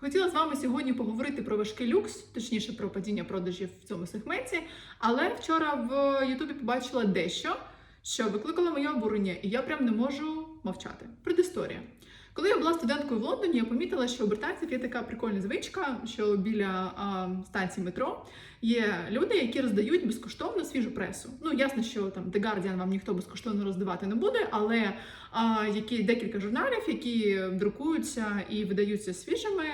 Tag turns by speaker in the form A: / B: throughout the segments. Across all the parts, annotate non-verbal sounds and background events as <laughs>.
A: Хотіла з вами сьогодні поговорити про важкий люкс, точніше про падіння продажів в цьому сегменті. Але вчора в Ютубі побачила дещо, що викликало моє обурення, і я прям не можу мовчати. Предісторія. Коли я була студенткою в Лондоні, я помітила, що у британців є така прикольна звичка, що біля а, станції метро є люди, які роздають безкоштовно свіжу пресу. Ну ясно, що там The Guardian вам ніхто безкоштовно роздавати не буде, але а, які декілька журналів, які друкуються і видаються свіжими,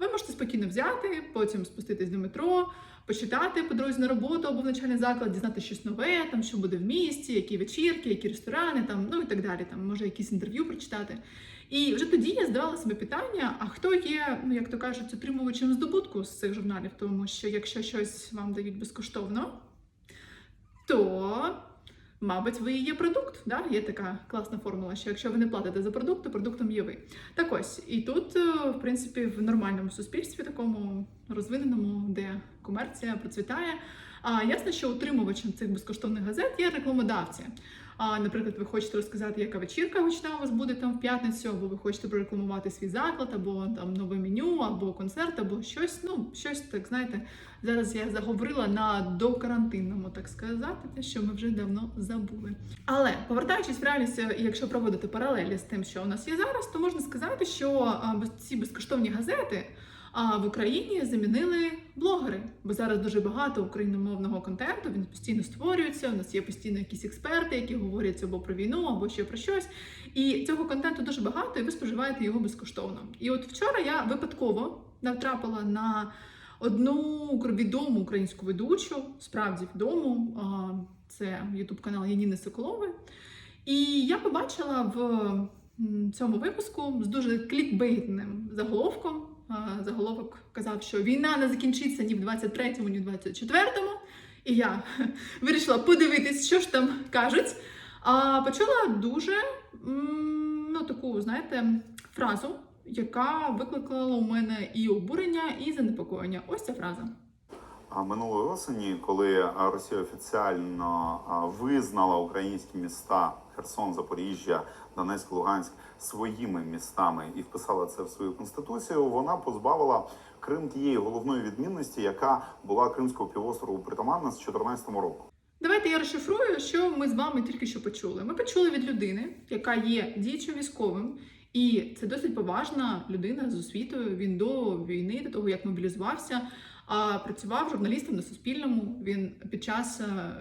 A: ви можете спокійно взяти, потім спуститись до метро. Почитати по дорозі на роботу або в навчальний заклад, дізнати щось нове, там що буде в місті, які вечірки, які ресторани, там ну і так далі. Там може якісь інтерв'ю прочитати. І вже тоді я задавала себе питання: а хто є, ну як то кажуть, отримувачем здобутку з цих журналів? Тому що якщо щось вам дають безкоштовно, то мабуть ви є продукт. Да? Є така класна формула, що якщо ви не платите за продукт, то продуктом є ви. Так ось, і тут, е, в принципі, в нормальному суспільстві, такому розвиненому, де комерція процвітає. А ясно, що утримувачем цих безкоштовних газет є рекламодавці. А, наприклад, ви хочете розказати, яка вечірка гучна у вас буде там в п'ятницю, або ви хочете прорекламувати свій заклад, або там нове меню, або концерт, або щось. Ну, щось так знаєте. Зараз я заговорила на докарантинному, так сказати, те, що ми вже давно забули. Але повертаючись в реальність, якщо проводити паралелі з тим, що у нас є зараз, то можна сказати, що ці безкоштовні газети. А в Україні замінили блогери, бо зараз дуже багато україномовного контенту. Він постійно створюється. У нас є постійно якісь експерти, які говорять або про війну, або ще про щось. І цього контенту дуже багато, і ви споживаєте його безкоштовно. І от вчора я випадково натрапила на одну відому українську ведучу, справді відому. Це ютуб канал Яніни Соколової. І я побачила в цьому випуску з дуже клікбейтним заголовком. Заголовок казав, що війна не закінчиться ні в 23-му, ні в 24-му. І я <laughs> вирішила подивитись, що ж там кажуть. А почула дуже ну, таку, знаєте, фразу, яка викликала у мене і обурення, і занепокоєння. Ось ця фраза.
B: А минулої осені, коли Росія офіціально а, визнала українські міста Херсон, Запоріжжя, Донецьк, Луганськ своїми містами і вписала це в свою конституцію, вона позбавила Крим тієї головної відмінності, яка була Кримського півострову притаманна з 2014 року.
A: Давайте я розшифрую, що ми з вами тільки що почули. Ми почули від людини, яка є діючим військовим, і це досить поважна людина з освітою. Він до війни, до того як мобілізувався, а працював журналістом на Суспільному. Він під час е,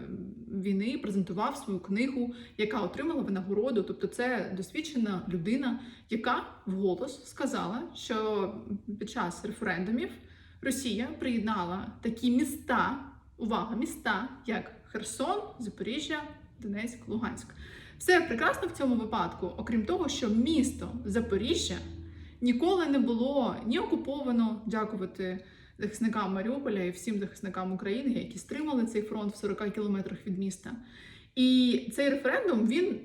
A: війни презентував свою книгу, яка отримала винагороду. Тобто, це досвідчена людина, яка вголос сказала, що під час референдумів Росія приєднала такі міста, увага, міста, як Херсон, Запоріжжя, Донецьк, Луганськ. Все прекрасно в цьому випадку, окрім того, що місто Запоріжжя ніколи не було ні окуповано, дякувати захисникам Маріуполя і всім захисникам України, які стримали цей фронт в 40 кілометрах від міста. І цей референдум він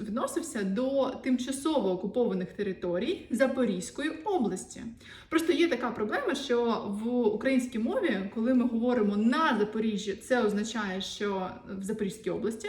A: відносився до тимчасово окупованих територій Запорізької області. Просто є така проблема, що в українській мові, коли ми говоримо на Запоріжжі, це означає, що в Запорізькій області.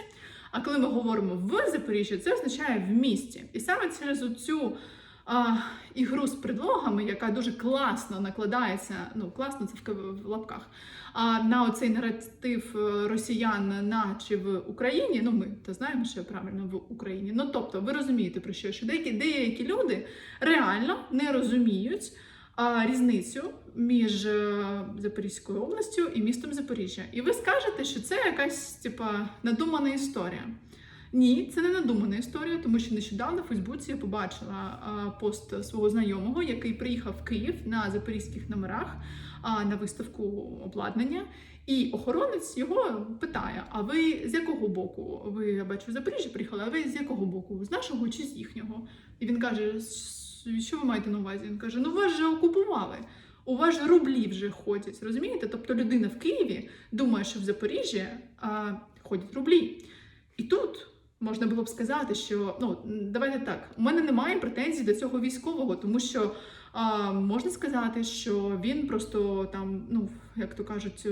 A: А коли ми говоримо в Запоріжжі, це означає в місті. І саме через цю а, ігру з предлогами, яка дуже класно накладається, ну класно це в, лапках, а на оцей наратив е, росіян, наче в Україні. Ну ми то знаємо, що правильно в Україні. Ну тобто, ви розумієте про що, що деякі, деякі люди реально не розуміють. Різницю між е, Запорізькою областю і містом Запоріжжя. І ви скажете, що це якась типа надумана історія. Ні, це не надумана історія, тому що нещодавно в Фейсбуці я побачила пост свого знайомого, який приїхав в Київ на запорізьких номерах на виставку обладнання. І охоронець його питає: А ви з якого боку? Ви я бачу в Запоріжжя приїхали, а ви з якого боку? З нашого чи з їхнього? І він каже: що ви маєте на увазі? Він каже: Ну вас же окупували. У вас же рублі вже ходять, розумієте? Тобто людина в Києві думає, що в Запоріжжі а, ходять рублі. І тут можна було б сказати, що ну давайте так, у мене немає претензій до цього військового, тому що а, можна сказати, що він просто там, ну як то кажуть,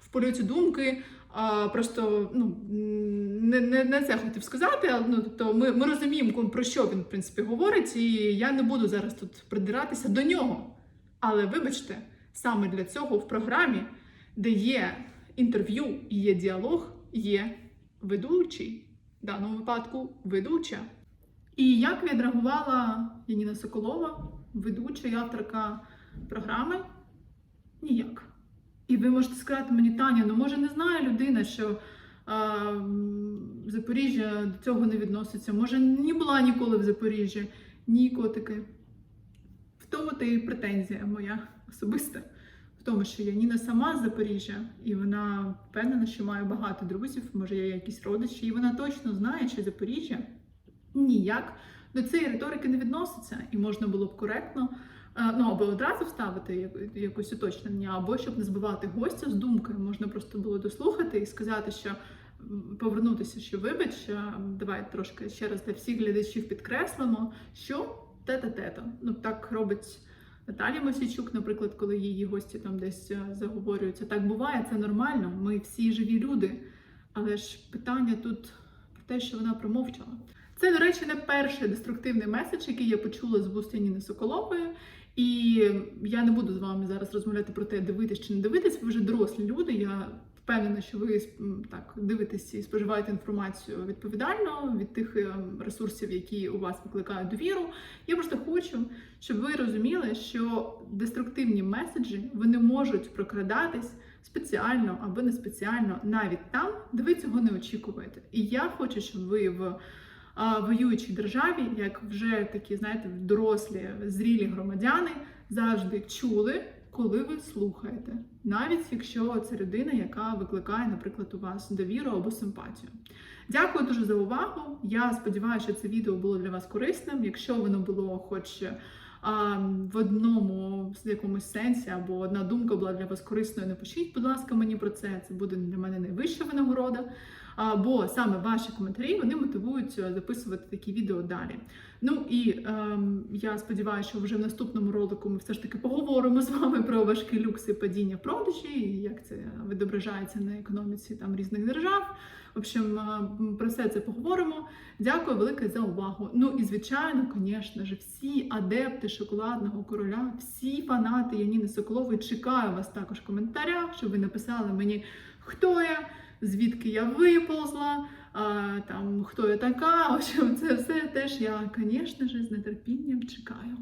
A: в польоті думки. А, просто ну не, не, не це хотів сказати, але ну тобто ми, ми розуміємо, про що він в принципі говорить, і я не буду зараз тут придиратися до нього. Але вибачте, саме для цього в програмі, де є інтерв'ю і є діалог, є ведучий, в даному випадку ведуча. І як відреагувала Яніна Соколова, ведуча і авторка програми? Ніяк. І ви можете сказати мені, Таня, ну може не знає людина, що а, Запоріжжя до цього не відноситься. Може, не була ніколи в Запоріжжі. Ні, котики. В тому і претензія моя особиста. Тому, що Яніна сама з Запоріжжя, і вона впевнена, що має багато друзів, може, є якісь родичі, і вона точно знає, що Запоріжжя ніяк до цієї риторики не відноситься, і можна було б коректно. е, Ну, або одразу вставити яку- якусь уточнення, або щоб не збивати гостя з думкою, можна просто було дослухати і сказати, що повернутися, що вибач, е, давай трошки ще раз для всіх глядачів підкреслимо, що тета-тета. Ну так робить Наталія Мосійчук, наприклад, коли її гості там десь е, заговорюються. Так буває, це нормально. Ми всі живі люди. Але ж питання тут про те, що вона промовчала. Це, до речі, не перший деструктивний меседж, який я почула з вуст Яніни Соколової. І я не буду з вами зараз розмовляти про те, дивитись чи не дивитись. Ви вже дорослі люди. Я впевнена, що ви так дивитесь і споживаєте інформацію відповідально від тих е, ресурсів, які у вас викликають довіру. Я просто хочу, щоб ви розуміли, що деструктивні меседжі вони можуть прокрадатись спеціально або не спеціально навіть там, де ви цього не очікуєте. І я хочу, щоб ви в воюючій державі, як вже такі, знаєте, дорослі, зрілі громадяни, завжди чули, коли ви слухаєте, навіть якщо це людина, яка викликає, наприклад, у вас довіру або симпатію. Дякую дуже за увагу. Я сподіваюся, що це відео було для вас корисним. Якщо воно було хоч а, в одному з якомусь сенсі, або одна думка була для вас корисною, напишіть, будь ласка, мені про це. Це буде для мене найвища винагорода. А, бо саме ваші коментарі вони мотивують е, записувати такі відео далі. Ну і ем, я сподіваюся, що вже в наступному ролику ми все ж таки поговоримо з вами про важкі люкси падіння продажі, і як це відображається на економіці там різних держав. В общем, е, про все це поговоримо. Дякую велике за увагу. Ну і звичайно, звісно ж, всі адепти шоколадного короля, всі фанати Яніни Соколової чекаю вас також в коментарях, щоб ви написали мені, хто я, звідки я виповзла, а, там хто я така. В общем, це все теж я, звісно ж, з нетерпінням чекаю.